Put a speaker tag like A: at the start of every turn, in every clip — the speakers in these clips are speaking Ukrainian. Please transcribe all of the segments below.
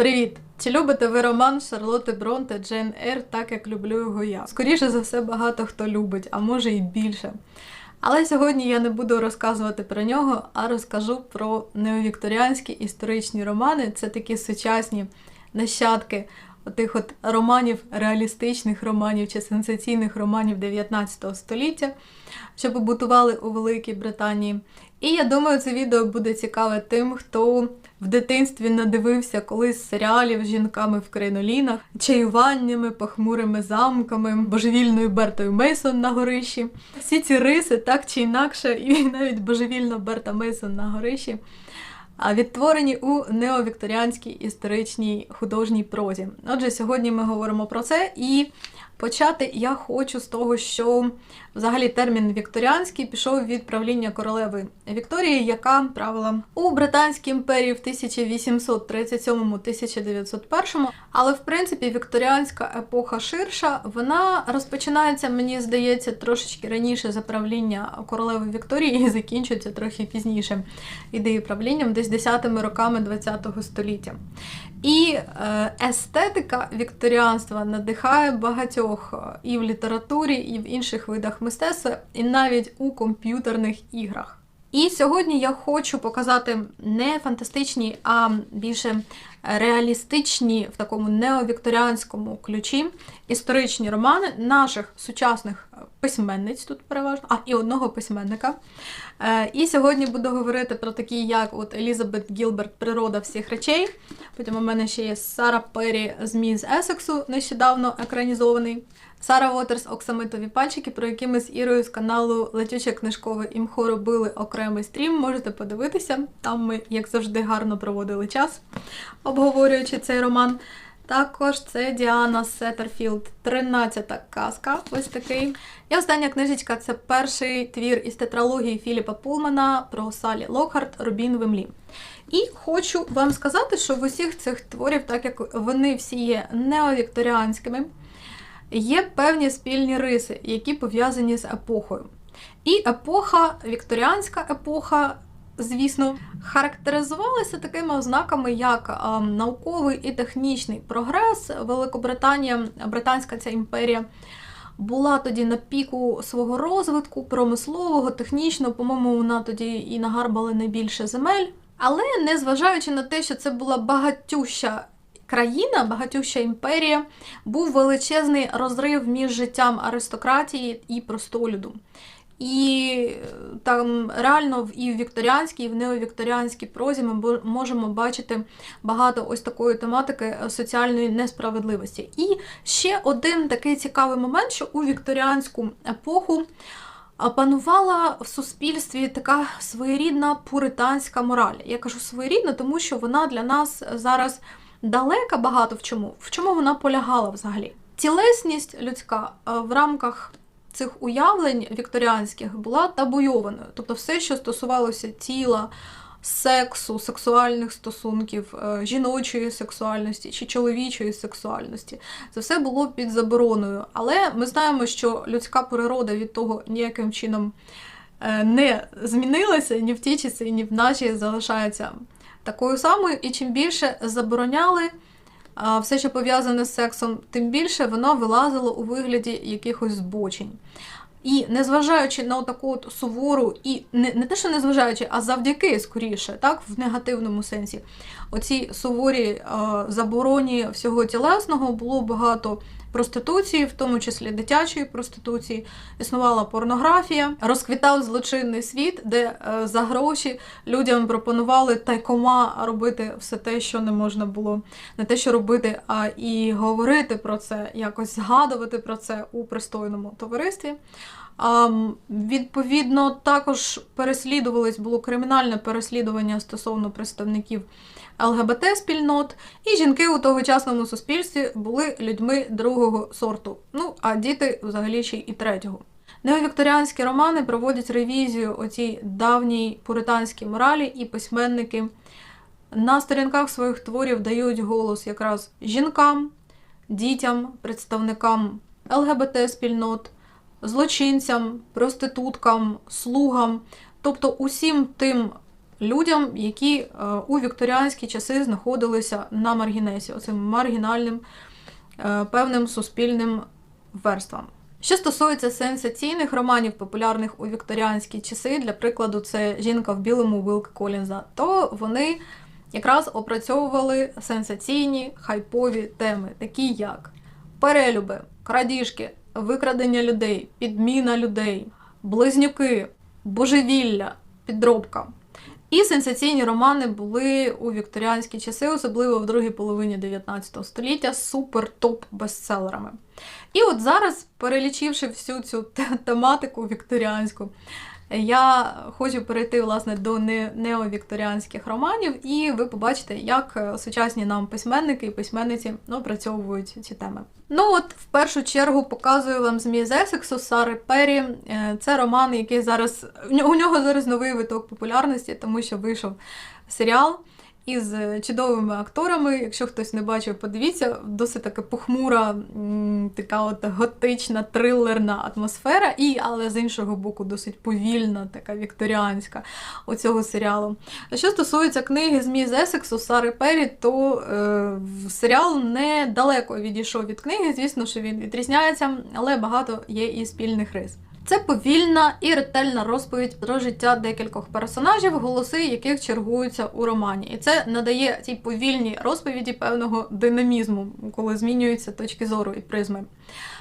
A: Привіт! Чи любите ви роман Шарлотти Бронте Джейн Ейр так, як люблю його я? Скоріше за все, багато хто любить, а може і більше. Але сьогодні я не буду розказувати про нього, а розкажу про неовікторіанські історичні романи. Це такі сучасні нащадки отих от романів, реалістичних романів чи сенсаційних романів 19 століття, що побутували у Великій Британії. І я думаю, це відео буде цікаве тим, хто в дитинстві надивився колись серіалів з жінками в кринолінах, чаюваннями, похмурими замками, божевільною Бертою Мейсон на горищі. Всі ці риси так чи інакше, і навіть божевільна Берта Мейсон на горищі. а Відтворені у неовікторіанській історичній художній прозі. Отже, сьогодні ми говоримо про це, і почати я хочу з того, що взагалі термін вікторіанський пішов від правління королеви Вікторії, яка правила у Британській імперії в 1837-1901. Але в принципі вікторіанська епоха ширша, вона розпочинається, мені здається, трошечки раніше за правління королеви Вікторії і закінчується трохи пізніше ідеї правлінням, десь 10-ми роками ХХ століття. І е, естетика вікторіанства надихає багатьох і в літературі, і в інших видах мистецтва, і навіть у комп'ютерних іграх. І сьогодні я хочу показати не фантастичні, а більше реалістичні в такому неовікторіанському ключі історичні романи наших сучасних письменниць тут переважно, а і одного письменника. Е, І сьогодні буду говорити про такі, як от Елізабет Гілберт Природа всіх речей. Потім у мене ще є Сара Перрі Змій з Есексу, нещодавно екранізований. Сара Вотерс Оксамитові пальчики, про які ми з Ірою з каналу Летюче книжкове імхо робили окремий стрім. Можете подивитися. Там ми, як завжди, гарно проводили час, обговорюючи цей роман. Також це Діана Сеттерфілд, 13-та казка. Ось такий. І остання книжечка це перший твір із тетралогії Філіпа Пулмана про Салі Локхарт Рубін Вемлі. І хочу вам сказати, що в усіх цих творів, так як вони всі є неовікторіанськими, є певні спільні риси, які пов'язані з епохою. І епоха, вікторіанська епоха, звісно, характеризувалася такими ознаками, як е, науковий і технічний прогрес. Великобританія, Британська ця імперія. Була тоді на піку свого розвитку, промислового, технічного, по-моєму, вона тоді і нагарбала найбільше земель. Але незважаючи на те, що це була багатюща країна, багатюща імперія, був величезний розрив між життям аристократії і простолюду. І там реально і в вікторіанській, і в неовікторіанській прозі ми можемо бачити багато ось такої тематики соціальної несправедливості. І ще один такий цікавий момент, що у вікторіанську епоху панувала в суспільстві така своєрідна пуританська мораль. Я кажу своєрідна, тому що вона для нас зараз далека багато в чому. В чому вона полягала взагалі? Тілесність людська в рамках цих уявлень вікторіанських була табуйованою. Тобто все, що стосувалося тіла, сексу, сексуальних стосунків, е, жіночої сексуальності чи чоловічої сексуальності, це все було під забороною. Але ми знаємо, що людська природа від того ніяким чином е, не змінилася ні в ті часи, ні в наші залишається такою самою, і чим більше забороняли все, що пов'язане з сексом, тим більше воно вилазило у вигляді якихось збочень. І незважаючи на таку от сувору, і не не те, що незважаючи, а завдяки скоріше, так, в негативному сенсі, оцій суворі е, забороні всього тілесного було багато проституції, в тому числі дитячої проституції, існувала порнографія, розквітав злочинний світ, де е, за гроші людям пропонували тайкома робити все те, що не можна було не те, що робити, а і говорити про це, якось згадувати про це у пристойному товаристві. Відповідно, також переслідувались, було кримінальне переслідування стосовно представників ЛГБТ-спільнот, і жінки у тогочасному суспільстві були людьми другого сорту. Ну, а діти взагалі ще і третього. Неовікторіанські романи проводять ревізію оцій давній пуританській моралі, і письменники на сторінках своїх творів дають голос якраз жінкам, дітям, представникам ЛГБТ-спільнот, злочинцям, проституткам, слугам, тобто усім тим людям, які е, у вікторіанські часи знаходилися на маргінесі, оцим маргінальним е, певним суспільним верствам. Що стосується сенсаційних романів, популярних у вікторіанські часи, для прикладу, це жінка в білому Вилка Колінза, то вони якраз опрацьовували сенсаційні хайпові теми, такі як перелюби, крадіжки, викрадення людей, підміна людей, близнюки, божевілля, підробка. І сенсаційні романи були у вікторіанські часи, особливо в другій половині 19 століття, супер-топ бестселерами. І от зараз, перелічивши всю цю тематику вікторіанську, я хочу перейти власне до неовікторіанських романів, і ви побачите, як е, сучасні нам письменники і письменниці опрацьовують ці теми. Ну от в першу чергу показую вам змій з Есексу Сари Перрі. Е, Це роман, який зараз у нього зараз новий виток популярності, тому що вийшов серіал із чудовими акторами. Якщо хтось не бачив, подивіться, досить така похмура, така от готична, трилерна атмосфера, і, але з іншого боку, досить повільна, така вікторіанська у цього серіалу. А що стосується книги Змій з Есексу Сари Перрі, то е, серіал недалеко відійшов від книги. Звісно, що він відрізняється, але багато є і спільних рис. Це повільна і ретельна розповідь про життя декількох персонажів, голоси яких чергуються у романі. І це надає цій повільній розповіді певного динамізму, коли змінюються точки зору і призми.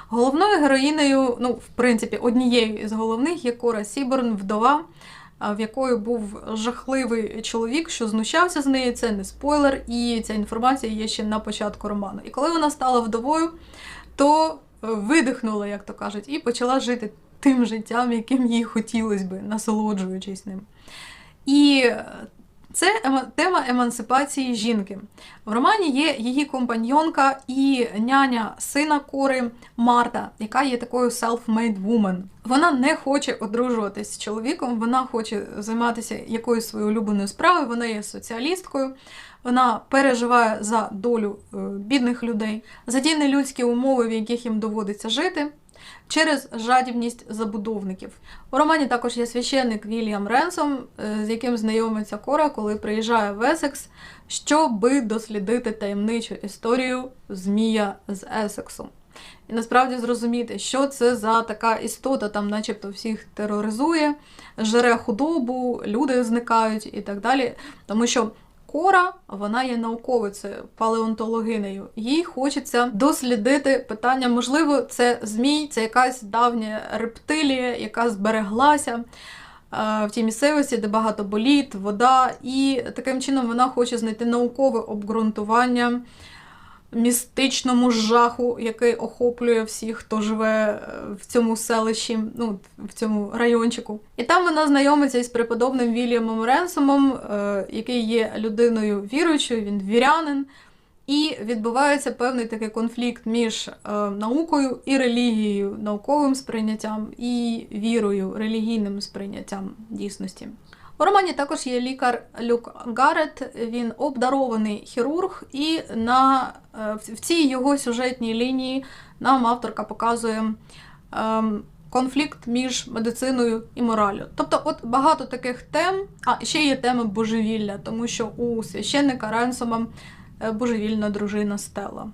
A: Головною героїнею, ну, в принципі, однією із головних є Кора Сіборн, вдова, в якої був жахливий чоловік, що знущався з неї. Це не спойлер, і ця інформація є ще на початку роману. І коли вона стала вдовою, то е, видихнула, як то кажуть, і почала жити тим життям, яким їй хотілося би, насолоджуючись ним. І це ема- тема емансипації жінки. В романі є її компаньйонка і няня сина Кори Марта, яка є такою self-made woman. Вона не хоче одружуватись з чоловіком, вона хоче займатися якоюсь своєю улюбленою справою, вона є соціалісткою. Вона переживає за долю е, бідних людей, за ті нелюдські умови, в яких їм доводиться жити, через жадібність забудовників. У романі також є священник Вільям Ренсом, е, з яким знайомиться Кора, коли приїжджає в Есекс, щоби дослідити таємничу історію Змія з Есексу. І насправді зрозуміти, що це за така істота, там, начебто, всіх тероризує, жере худобу, люди зникають і так далі. Тому що Кора, вона є науковицею, палеонтологинею. Їй хочеться дослідити питання, можливо, це змій, це якась давня рептилія, яка збереглася е, в тій місцевості, де багато боліт, вода, і таким чином вона хоче знайти наукове обґрунтування містичному жаху, який охоплює всіх, хто живе е, в цьому селищі, ну, в цьому райончику. І там вона знайомиться із преподобним Вільямом Ренсомом, е, який є людиною віруючою, він вірянин. І відбувається певний такий конфлікт між е, наукою і релігією, науковим сприйняттям і вірою, релігійним сприйняттям дійсності. У романі також є лікар Люк Гарет. Він обдарований хірург, і на, е, в цій його сюжетній лінії нам авторка показує ем, конфлікт між медициною і мораллю. Тобто, от багато таких тем, а ще є тема божевілля, тому що у священника Ренсома е, божевільна дружина Стелла.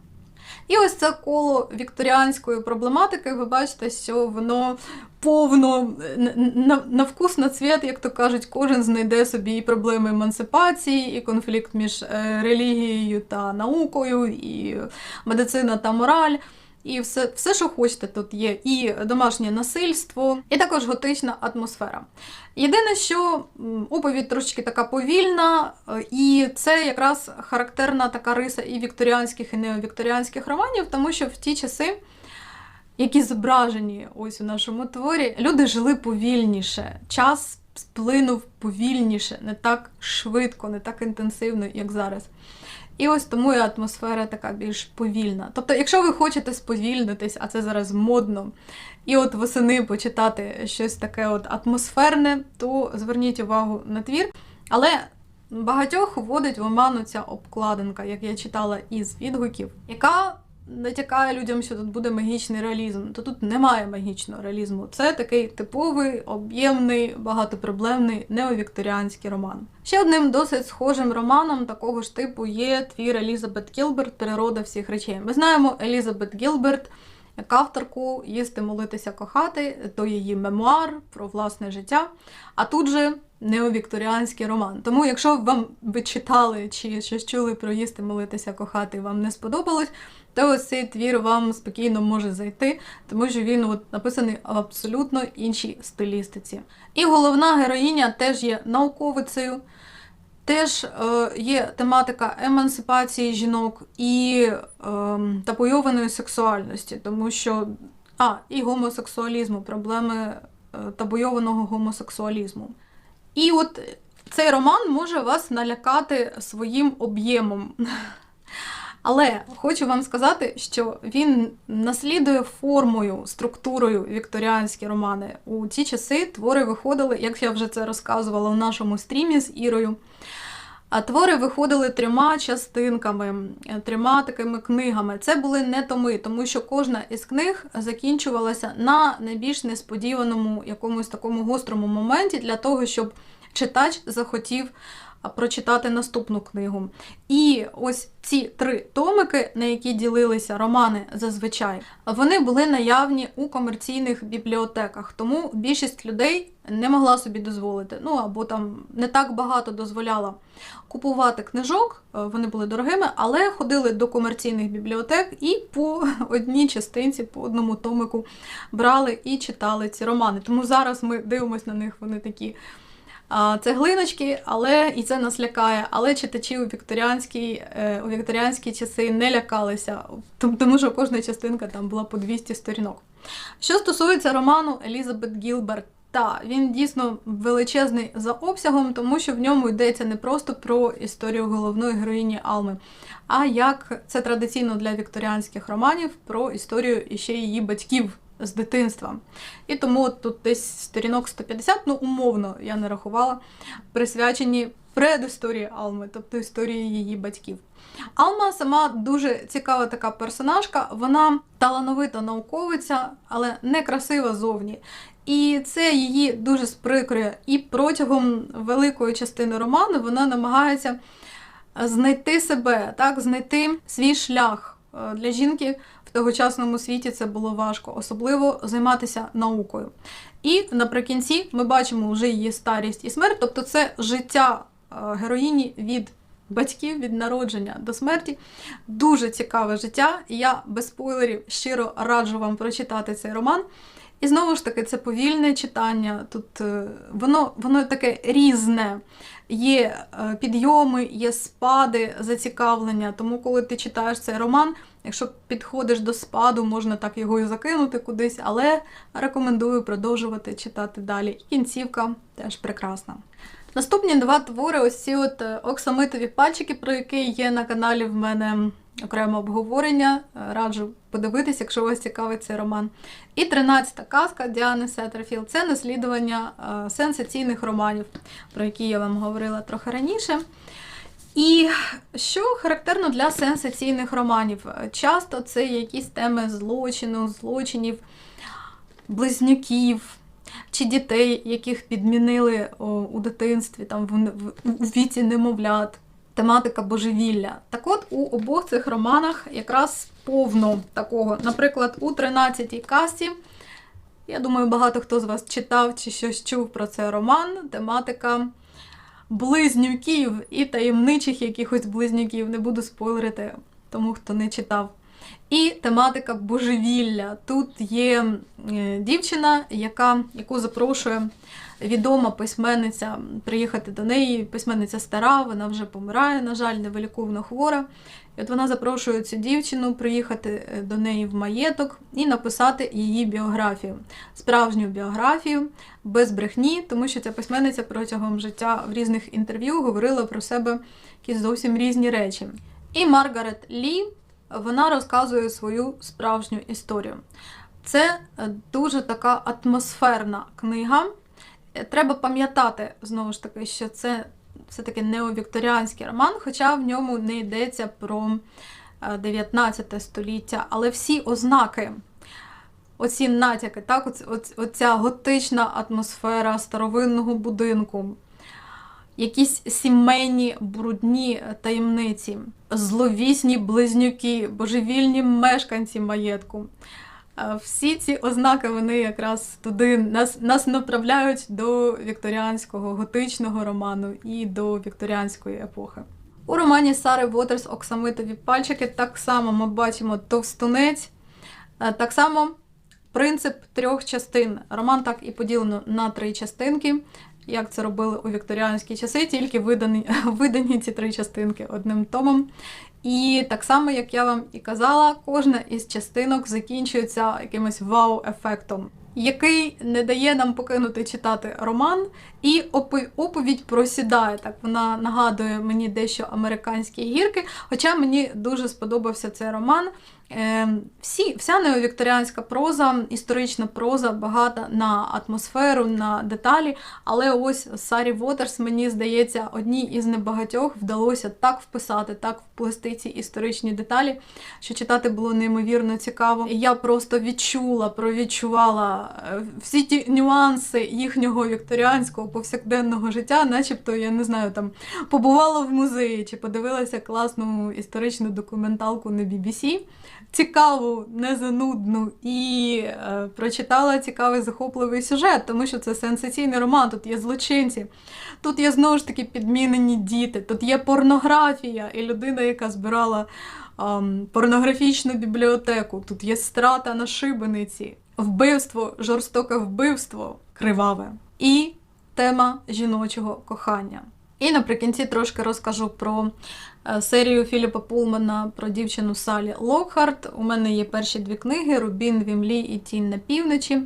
A: І ось це коло вікторіанської проблематики, ви бачите, що воно повно на, на вкус на цвіт, як то кажуть, кожен знайде собі і проблеми емансипації, і конфлікт між е, релігією та наукою, і медицина та мораль. І все, все, що хочете, тут є і домашнє насильство, і також готична атмосфера. Єдине, що оповідь трошечки така повільна, е, і це якраз характерна така риса і вікторіанських, і неовікторіанських романів, тому що в ті часи, які зображені ось у нашому творі, люди жили повільніше. Час сплинув повільніше, не так швидко, не так інтенсивно, як зараз. І ось тому і атмосфера така більш повільна. Тобто, якщо ви хочете сповільнитись, а це зараз модно, і от восени почитати щось таке от атмосферне, то зверніть увагу на твір. Але багатьох вводить в оману ця обкладинка, як я читала із відгуків, яка натякає людям, що тут буде магічний реалізм, то тут немає магічного реалізму. Це такий типовий, об'ємний, багатопроблемний неовікторіанський роман. Ще одним досить схожим романом такого ж типу є твір Елізабет Гілберт Природа всіх речей. Ми знаємо Елізабет Гілберт як авторку їсти, молитися, кохати, то її мемуар про власне життя. А тут же неовікторіанський роман. Тому, якщо вам ви читали чи щось чули про їсти, молитися, кохати, вам не сподобалось, то ось цей твір вам спокійно може зайти, тому що він от написаний в абсолютно іншій стилістиці. І головна героїня теж є науковицею. Теж е, є тематика емансипації жінок і е, табуйованої сексуальності, тому що а, і гомосексуалізму, проблеми е, табуйованого гомосексуалізму. І от цей роман може вас налякати своїм об'ємом. Але хочу вам сказати, що він наслідує формою, структурою вікторіанські романи. У ті часи твори виходили, як я вже це розказувала у нашому стрімі з Ірою. А твори виходили трьома частинками, трьома такими книгами. Це були не томи, тому що кожна із книг закінчувалася на найбільш несподіваному якомусь такому гострому моменті для того, щоб читач захотів прочитати наступну книгу. І ось ці три томики, на які ділилися романи зазвичай, вони були наявні у комерційних бібліотеках, тому більшість людей не могла собі дозволити. Ну або там не так багато дозволяла купувати книжок, е, вони були дорогими, але ходили до комерційних бібліотек і по одній частинці, по одному томику брали і читали ці романи. Тому зараз ми дивимося на них, вони такі. Цеглиночки, але і це нас лякає. Але читачі у вікторіанські, е, у вікторіанські часи не лякалися, тому що кожна частинка там була по 200 сторінок. Що стосується роману Елізабет Гілберт, та він дійсно величезний за обсягом, тому що в ньому йдеться не просто про історію головної героїні Алми, а як це традиційно для вікторіанських романів про історію іще її батьків з дитинства. І тому тут десь сторінок 150, ну умовно, я не рахувала, присвячені предісторії Алми, тобто історії її батьків. Алма сама дуже цікава така персонажка, вона талановита науковиця, але не красива зовні. І це її дуже сприкрює. І протягом великої частини роману вона намагається знайти себе, так, знайти свій шлях е, для жінки тогочасному світі це було важко, особливо займатися наукою. І наприкінці ми бачимо вже її старість і смерть, тобто це життя е, героїні від батьків від народження до смерті. Дуже цікаве життя, і я без спойлерів щиро раджу вам прочитати цей роман. І знову ж таки, це повільне читання. Тут е, воно воно таке різне. Є е, підйоми, є спади зацікавлення. Тому, коли ти читаєш цей роман, якщо підходиш до спаду, можна так його і закинути кудись, але рекомендую продовжувати читати далі. І кінцівка теж прекрасна. Наступні два твори ось ці от е, оксамитові пальчики, про які є на каналі в мене окреме обговорення. Е, раджу подивитись, якщо вас цікавить цей роман. І 13-та казка Діани Сеттерфілд це наслідування е, сенсаційних романів, про які я вам говорила трохи раніше. І що характерно для сенсаційних романів? Часто це якісь теми злочину, злочинів, близнюків чи дітей, яких підмінили у дитинстві, там в віці немовлят тематика божевілля. Так от у обох цих романах якраз повно такого. Наприклад, у 13-й касті, я думаю, багато хто з вас читав чи щось чув про цей роман. Тематика близнюків і таємничих якихось близнюків. Не буду спойлерити тому, хто не читав. І тематика божевілля. Тут є е, дівчина, яка, яку запрошує відома письменниця приїхати до неї. Письменниця стара, вона вже помирає, на жаль, невиліковно хвора. І от вона запрошує цю дівчину приїхати е, до неї в маєток і написати її біографію, справжню біографію без брехні, тому що ця письменниця протягом життя в різних інтерв'ю говорила про себе якісь зовсім різні речі. І Маргарет Лі вона розказує свою справжню історію. Це е, дуже така атмосферна книга. Е, треба пам'ятати, знову ж таки, що це все-таки неовікторіанський роман, хоча в ньому не йдеться про е, 19 століття, але всі ознаки, оці натяки, так, оц, оц, оця готична атмосфера старовинного будинку, якісь сімейні брудні таємниці, зловісні близнюки, божевільні мешканці маєтку. Всі ці ознаки вони якраз туди нас, нас направляють до вікторіанського готичного роману і до вікторіанської епохи. У романі Сари Вотерс Оксамитові пальчики так само ми бачимо товстунець, е, так само принцип трьох частин. Роман так і поділено на три частинки, як це робили у вікторіанські часи, тільки видані, видані ці три частинки одним томом. І так само, як я вам і казала, кожна із частинок закінчується якимось вау-ефектом, який не дає нам покинути читати роман, і оповідь просідає. Так вона нагадує мені дещо американські гірки. Хоча мені дуже сподобався цей роман. Е, всі, вся неовікторіанська проза, історична проза багата на атмосферу, на деталі. Але ось Сарі Вотерс, мені здається, одній із небагатьох вдалося так вписати, так вплести ці історичні деталі, що читати було неймовірно цікаво. І я просто відчула, провідчувала е, всі ті нюанси їхнього вікторіанського повсякденного життя, начебто, я не знаю, там побувала в музеї чи подивилася класну історичну документалку на BBC. Цікаву, незанудну і е, прочитала цікавий захопливий сюжет, тому що це сенсаційний роман. Тут є злочинці, тут є знову ж таки підмінені діти, тут є порнографія і людина, яка збирала ем, порнографічну бібліотеку. Тут є страта на шибениці, вбивство, жорстоке вбивство, криваве. І тема жіночого кохання. І наприкінці трошки розкажу про е, серію Філіпа Пулмана про дівчину Салі Локхарт. У мене є перші дві книги Рубін Вімлі і Тінь на півночі.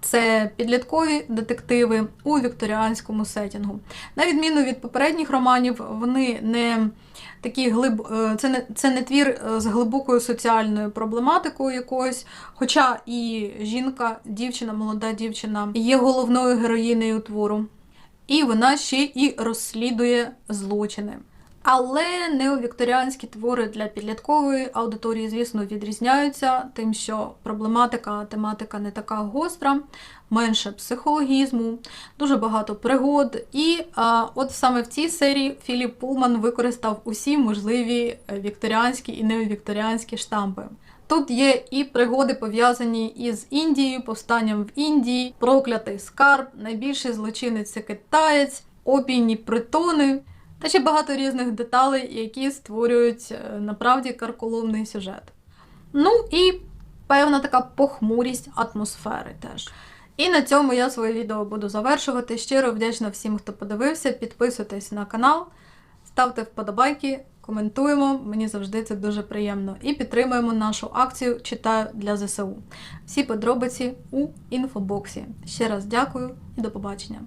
A: Це підліткові детективи у вікторіанському сетінгу. На відміну від попередніх романів, вони не такі глиб... е, це не це не твір е, з глибокою соціальною проблематикою якоюсь. Хоча і жінка, дівчина, молода дівчина є головною героїнею твору. І вона ще і розслідує злочини. Але неовікторіанські твори для підліткової аудиторії, звісно, відрізняються тим, що проблематика, тематика не така гостра, менше психологізму, дуже багато пригод. І а, от саме в цій серії Філіп Пулман використав усі можливі вікторіанські і неовікторіанські штампи. Тут є і пригоди пов'язані із Індією, повстанням в Індії, проклятий скарб, найбільший злочинець китаєць, опійні притони та ще багато різних деталей, які створюють е, направді карколомний сюжет. Ну і певна така похмурість атмосфери теж. І на цьому я своє відео буду завершувати. Щиро вдячна всім, хто подивився. Підписуйтесь на канал, ставте вподобайки, коментуємо, мені завжди це дуже приємно. І підтримуємо нашу акцію Читаю для ЗСУ. Всі подробиці у інфобоксі. Ще раз дякую і до побачення.